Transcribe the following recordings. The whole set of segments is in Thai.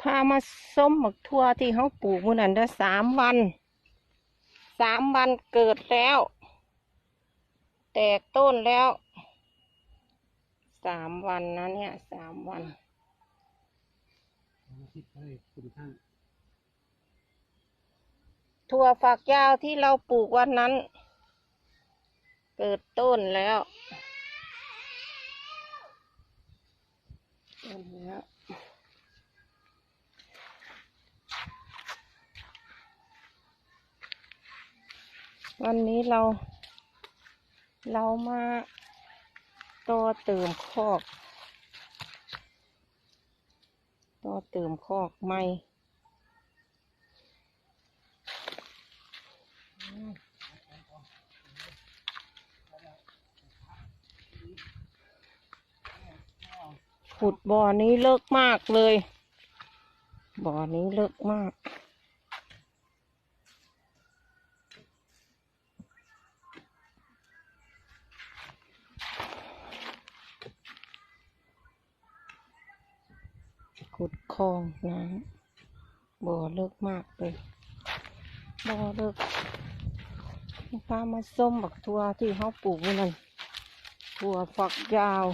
พามาส้มหมักทั่วที่เขาปลูกมื่อนั้นได้สามวัน สามวันเกิดแล้ว แตกต้นแล้ว สามวันนะเนี่ยสามวันถั่วฝักยาวที่เราปลูกวันนั้น เกิดต้นแล้วต้นแล้ว วันนี้เรา เรามาต่อเติมคอกต่อเติมคอกใหม่ขุดบ่อนี้เลิกมากเลย บ่อนี้เลิกมาก ขุดคลองนะบ่อเลิกมากเลยบ่อเลิกพามาส้มบักทัวที่เขาปลูกนั่นถั่วฝักยาว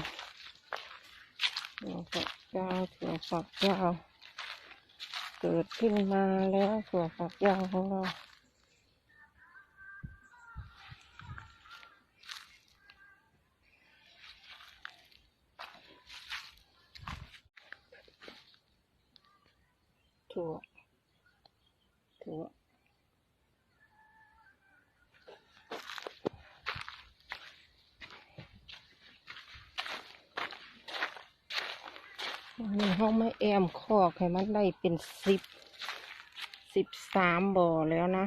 ถั่วฝักยาวถั่วฝักยาว เกิดขึ้นมาแล้วถั่วฝักยาวของเรา ถั่วถั่วนี่ห้องไม่แอมคอกให้มันได้เป็นสิบสิบสามบ่อแล้วนะ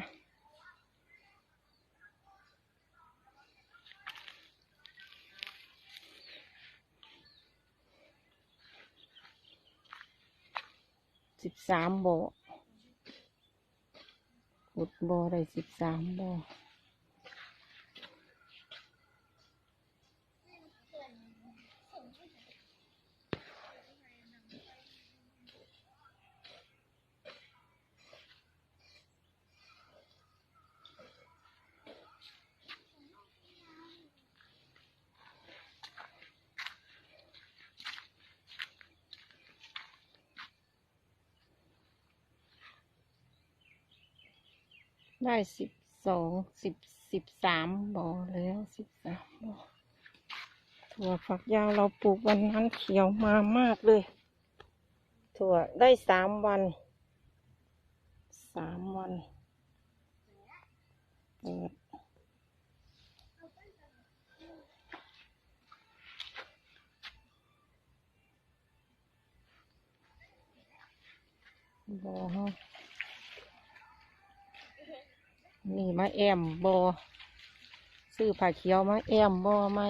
สิบสามบ่อขุดบ่อได้สิบสามบ่อ ได้สิบสองสิบสิบสามบ่อแล้วสิบสามบ่อถั่วฝักยาวเราปลูกวันนั้นเขียวมามากเลย ถั่วได้สามวันสามวันเปิดบ่อฮา นี่มาแอมบอซื้อผ้าเขียวมาแอมบอไหม